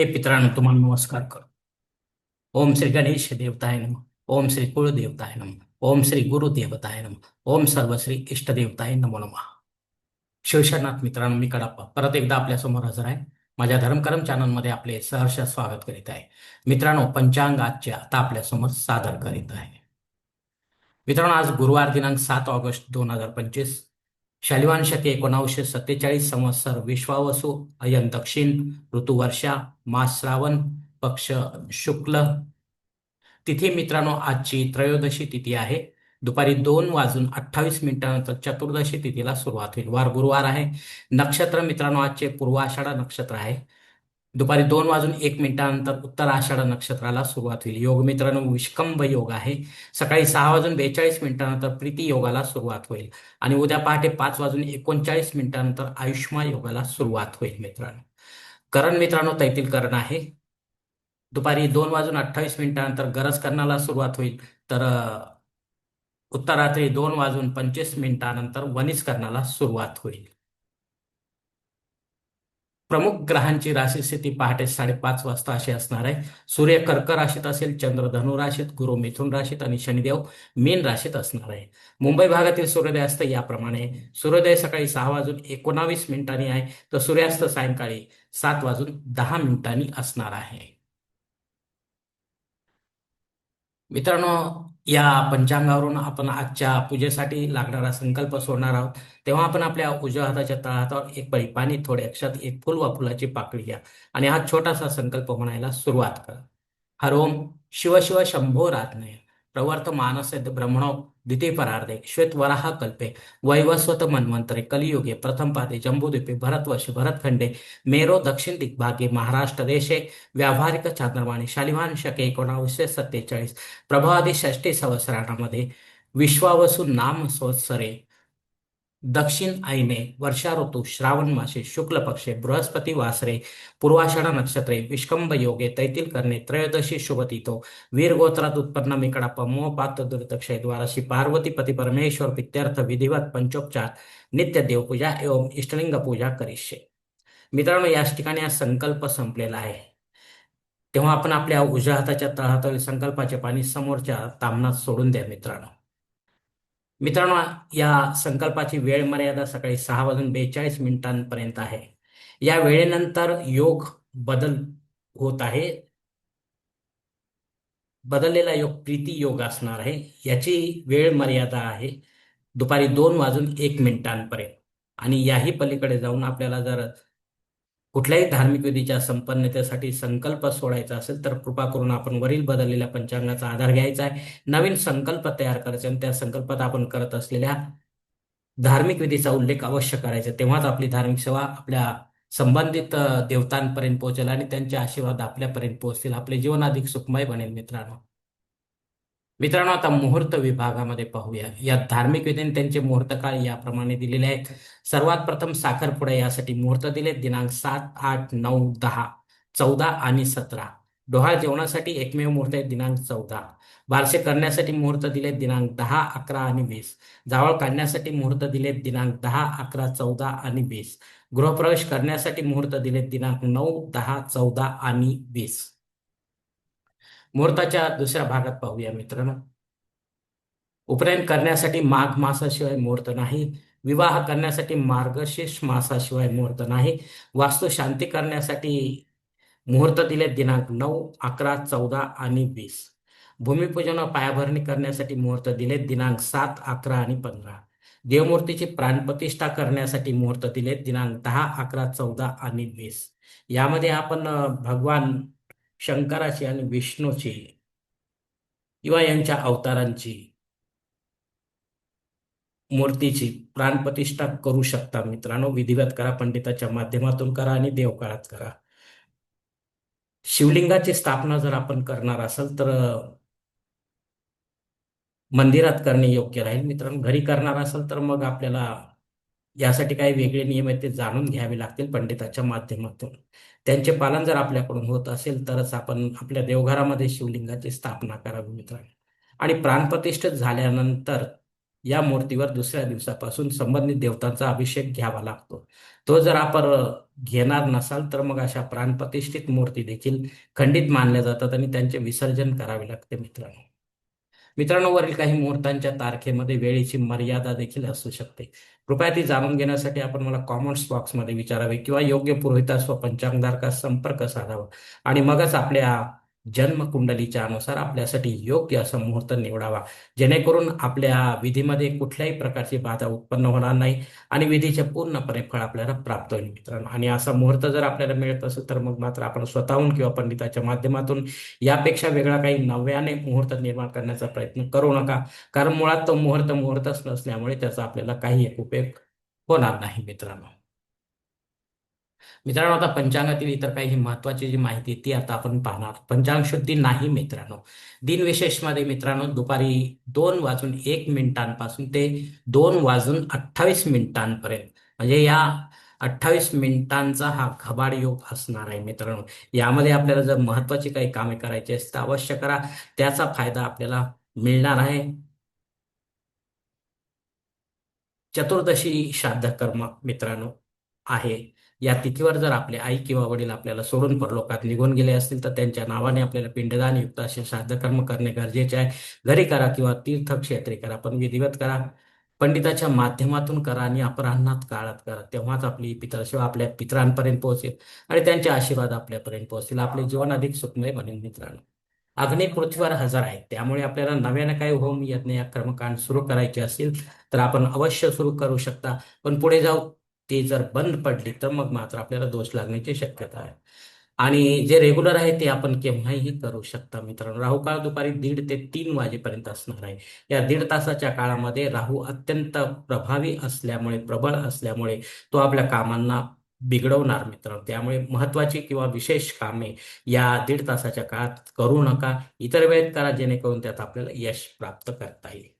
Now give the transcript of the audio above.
हे पित्रांनो तुम्हाला नमस्कार कर ओम श्री गणेश देवताय नम. ओम श्री कुळदेवताय नम. ओम श्री गुरुदेवताय नम. ओम सर्वश्री इष्टदेवताय नमो नमः. शिवशरनाथ मित्रांनो मी कडाप्पा. परत एकदा आपल्यासमोर हजर आहे. माझ्या धर्मकरम चॅनलमध्ये आपले सहर्ष स्वागत करीत आहे. मित्रांनो पंचांग आजचे आता आपल्यासमोर सादर करीत आहे. मित्रांनो आज गुरुवार दिनांक सात ऑगस्ट दोन हजार पंचवीस. शालिवान शके एकोणावीसशे सत्तेचाळीस संवत्सर विश्वावसु अयन दक्षिण ऋतू वर्षा मास श्रावण पक्ष शुक्ल. तिथी मित्रांनो आजची त्रयोदशी तिथी आहे. दुपारी दोन वाजून अठ्ठावीस मिनिटानंतर चतुर्दशी तिथीला सुरुवात होईल. वार गुरुवार आहे. नक्षत्र मित्रांनो आजचे पूर्वाषाढा नक्षत्र आहे. दुपारी दोन वाजून एक मिनिटानंतर उत्तर आषाढ नक्षत्राला सुरुवात होईल. योग मित्रांनो विष्कंभ योग आहे. सकाळी सहा वाजून बेचाळीस मिनिटानंतर प्रीती योगाला सुरुवात होईल. आणि उद्या पहाटे पाच वाजून एकोणचाळीस मिनिटानंतर आयुष्मा योगाला सुरुवात होईल मित्रांनो. करण मित्रांनो तैतील करण आहे. दुपारी दोन वाजून अठ्ठावीस मिनिटानंतर गरज करण्याला सुरुवात होईल. तर उत्तरात्री दोन वाजून पंचवीस मिनिटानंतर वनिस करण्याला सुरुवात होईल. प्रमुख ग्रहांची राशी स्थिती पहाटे साडेपाच वाजता अशी असणार आहे. सूर्य कर्क राशीत असेल चंद्र धनु राशीत गुरु मिथुन राशीत आणि शनिदेव मीन राशीत असणार आहे. मुंबई भागातील सूर्योदयास्त याप्रमाणे सूर्योदय सकाळी सहा वाजून एकोणावीस मिनिटांनी आहे तर सूर्यास्त सायंकाळी सात वाजून दहा मिनिटांनी असणार आहे. मित्रांनो या पंचांगावरून आपण आजच्या पूजेसाठी लागणारा संकल्प सोडणार आहोत. तेव्हा आपण आपल्या उजव्या हाताच्या तळहातावर एक पळी पाणी थोडे अक्षात एक फुल व फुलाची पाकळी घ्या. आणि हा छोटासा संकल्प म्हणायला सुरुवात करा. हरोम शिव शिव शंभो रात्नय प्रवर्त मानस ब्रह्मणो. द्वितीय परार्धे श्वेतवराह कल्पे वैवस्वत मन्वंतरे कलियुगे प्रथम पादे जम्बूद्वीपे भरतवर्ष भरतखंडे मेरो दक्षिण दिग्भागे महाराष्ट्र देशे व्यावहारिक चांद्रवाणी शालिवान शके एकोणावीसशे सत्तेचाळीस प्रभादी षष्टी संवत्सरामध्ये विश्वावसू नाम संवत्सरे दक्षिण आईने वर्षा ऋतू श्रावण मासे शुक्ल पक्षे बृहस्पती वासरे पूर्वाषाढा नक्षत्रे विष्कंभ योगे तैतील करणे त्रयोदशी शुभतीतो वीर गोत्रात उत्पन्न मिकडाप मोह पात्र दुर्दक्षय द्वाराशी पार्वती पती परमेश्वर पित्यर्थ विधिवत पंचोपचार नित्य देवपूजा एवं इष्टलिंग पूजा करिष्ये. मित्रांनो याच ठिकाणी हा संकल्प संपलेला आहे. तेव्हा आपण आपल्या उजव्या हाताच्या तळहातावरील संकल्पाचे पाणी समोरच्या तामनात सोडून द्या मित्रांनो. मित्रांनो या संकल्पाची वेळ मर्यादा सकाळी सहा वाजून बेचाळीस मिनिटांपर्यंत आहे. या वेळेनंतर योग बदल होत आहे. बदललेला योग प्रीती योग असणार आहे. याची वेळ मर्यादा आहे दुपारी दोन वाजून एक मिनिटांपर्यंत. आणि याही पलीकडे जाऊन आपल्याला जर कुठल्याही धार्मिक विधीच्या संपन्नतेसाठी संकल्प सोडायचा असेल तर कृपा करून आपण वरील बदललेल्या पंचांगाचा आधार घ्यायचा आहे. नवीन संकल्प तयार करायचे आणि त्या संकल्पात आपण करत असलेल्या धार्मिक विधीचा उल्लेख अवश्य करायचा. तेव्हाच आपली धार्मिक सेवा आपल्या संबंधित देवतांपर्यंत पोहोचेल आणि त्यांचे आशीर्वाद आपल्यापर्यंत पोहोचतील. आपले जीवन अधिक सुखमय बनेल मित्रांनो. मित्रांनो आता मुहूर्त विभागामध्ये पाहूया. या धार्मिक विधीने त्यांचे मुहूर्त काळ याप्रमाणे दिलेले आहेत. सर्वात प्रथम साखरपुडा यासाठी मुहूर्त दिले दिनांक सात आठ नऊ दहा चौदा आणि सतरा. डोहाळ जेवणासाठी एकमेव मुहूर्त आहे दिनांक चौदा. बारसे करण्यासाठी मुहूर्त दिले दिनांक दहा अकरा आणि वीस. जावळ काढण्यासाठी मुहूर्त दिले दिनांक दहा अकरा चौदा आणि वीस. गृहप्रवेश करण्यासाठी मुहूर्त दिले दिनांक नऊ दहा चौदा आणि वीस. मुहूर्ताच्या दुसऱ्या भागात पाहूया मित्रांनो. उपनयन करण्यासाठी माघ मासाशिवाय मुहूर्त नाही. विवाह करण्यासाठी मार्गशीर्ष मासाशिवाय मुहूर्त नाही. वास्तू शांती करण्यासाठी मुहूर्त दिले दिनांक नऊ अकरा चौदा आणि वीस. भूमिपूजन पायाभरणी करण्यासाठी मुहूर्त दिले दिनांक सात अकरा आणि पंधरा. देवमूर्तीची प्राणप्रतिष्ठा करण्यासाठी मुहूर्त दिले दिनांक दहा अकरा चौदा आणि वीस. यामध्ये आपण भगवान शंकराची आणि विष्णूची किंवा यांच्या अवतारांची मूर्तीची प्राणप्रतिष्ठा करू शकता मित्रांनो. विधिवत करा पंडिताच्या माध्यमातून करा आणि देवकाळात करा. शिवलिंगाची स्थापना जर आपण करणार असाल तर मंदिरात करणे योग्य राहील मित्रांनो. घरी करणार असाल तर मग आपल्याला यासाठी काही वेगळे नियम आहेत ते जाणून घ्यावे लागतील पंडिताच्या माध्यमातून. त्यांचे पालन जर आपल्याकडून होत असेल तरच आपण आपल्या देवघरामध्ये शिवलिंगाची स्थापना करावी मित्रांनो. आणि प्राणप्रतिष्ठित झाल्यानंतर या मूर्तीवर दुसऱ्या दिवसापासून संबंधित देवतांचा अभिषेक घ्यावा लागतो. तो जर आपण घेणार नसाल तर मग अशा प्राणप्रतिष्ठित मूर्ती देखील खंडित मानल्या जातात आणि त्यांचे विसर्जन करावे लागते मित्रांनो. मित्रांनो वरील काही मुहूर्तांच्या तारखेमध्ये वेळेची मर्यादा देखील असू शकते. कृपया ती जाणून घेण्यासाठी आपण मला कॉमेंट्स बॉक्समध्ये विचारावे किंवा योग्य पुरोहितास व पंचांगधारकास संपर्क साधावा. आणि मगच आपल्या जन्मकुंडलीच्या अनुसार आपल्यासाठी योग्य असा मुहूर्त निवडावा. जेणेकरून आपल्या विधीमध्ये कुठल्याही प्रकारची बाधा उत्पन्न होणार नाही आणि विधीचे पूर्णपणे फळ आपल्याला प्राप्त होईल मित्रांनो. आणि असा मुहूर्त जर आपल्याला मिळत असेल तर मग मात्र आपण स्वतःहून किंवा पंडिताच्या माध्यमातून यापेक्षा वेगळा काही नव्याने मुहूर्त निर्माण करण्याचा प्रयत्न करू नका. कारण मुळात तो मुहूर्त मुहूर्तच नसल्यामुळे त्याचा आपल्याला काही एक उपयोग होणार नाही मित्रांनो. मित्रांनो आता पंचांगातील इतर काही महत्वाची जी माहिती ती आता आपण पाहणार. पंचांग शुद्धी नाही मित्रांनो. दिनविशेषमध्ये मित्रांनो दुपारी दोन वाजून एक मिनिटांपासून ते दोन वाजून अठ्ठावीस मिनिटांपर्यंत म्हणजे या अठ्ठावीस मिनिटांचा हा खबाड योग असणार आहे मित्रांनो. यामध्ये आपल्याला जर महत्वाची काही कामे करायची असतील तर अवश्य करा. त्याचा फायदा आपल्याला मिळणार आहे. चतुर्दशी श्राद्ध कर्म मित्रांनो आहे. या तिथीवर जर आपले आई किंवा वडील आपल्याला सोडून परलोकात निघून गेले असतील तर त्यांच्या नावाने आपल्याला पिंडदान युक्त असे श्राद्धकर्म करणे गरजेचे आहे. घरी करा किंवा तीर्थक्षेत्री करा पण विधिवत करा. पंडिताच्या माध्यमातून करा आणि अपराह्नात काळात करा. तेव्हाच आपली पितरसेवा आपल्या पितरांपर्यंत पोहोचेल आणि त्यांचे आशीर्वाद आपल्यापर्यंत पोहोचतील. आपले जीवन अधिक सुखमय म्हणून मित्रांनो. अग्नी पृथ्वीवर हजर आहे. त्यामुळे आपल्याला नव्यानं काही होम यज्ञ या कर्मकांड सुरू करायचे असतील तर आपण अवश्य सुरू करू शकता. पण पुढे जाऊ ते जर बंद पडली तर मग मात्र आपल्याला दोष लागण्याची शक्यता आहे. आणि जे रेग्युलर आहे ते आपण केव्हाही करू शकता मित्रांनो. राहू काळ दुपारी दीड ते तीन वाजेपर्यंत असणार आहे. या दीड तासाच्या काळामध्ये राहू अत्यंत प्रभावी असल्यामुळे प्रबळ असल्यामुळे तो आपल्या कामांना बिघडवणार मित्रांनो. त्यामुळे महत्वाची किंवा विशेष कामे या दीड तासाच्या काळात करू नका. इतर वेळेत करा जेणेकरून त्यात आपल्याला यश प्राप्त करता येईल.